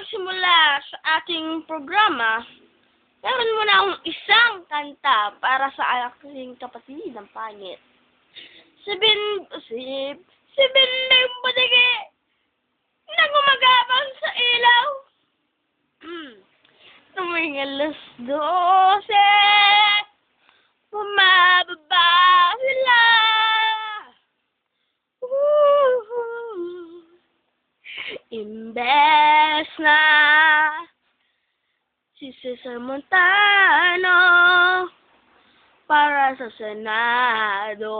magsimula sa ating programa, meron muna akong isang kanta para sa aking kapatid ng pangit. Sibin, sib, sibin na yung badigi na gumagapang sa ilaw. Hmm. Tuwing alas dose, bumababa sila. Woo! Imbes na si Cesar Montano para sa Senado.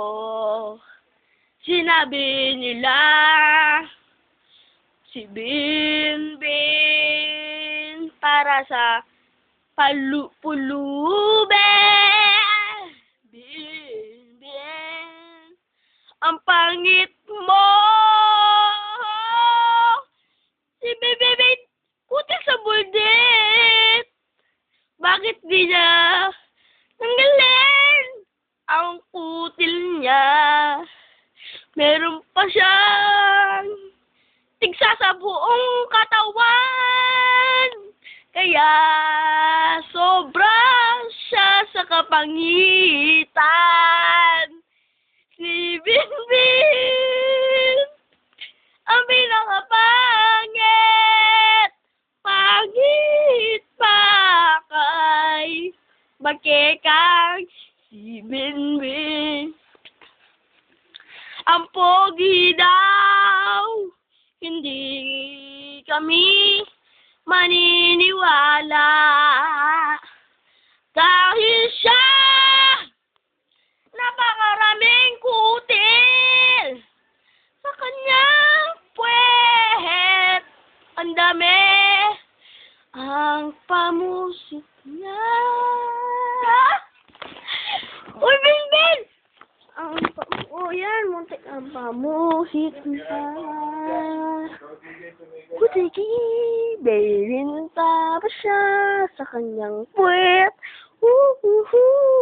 Sinabi nila si Binbin para sa palupulube. Binbin, Bakit di niya tanggalin ang kutil niya? Meron pa siyang tigsa sa buong katawan. Kaya sobra siya sa kapangitan. Si Binbin, kay Bakekang si Binbin. Ang pogi daw, hindi kami maniniwala. Ang pamusik niya. Uy, Binbin! Ang pa... Oh, yan. Muntik ang pamuhit na. Kutiki, bailinta pa siya sa kanyang puwet. Woo-hoo-hoo.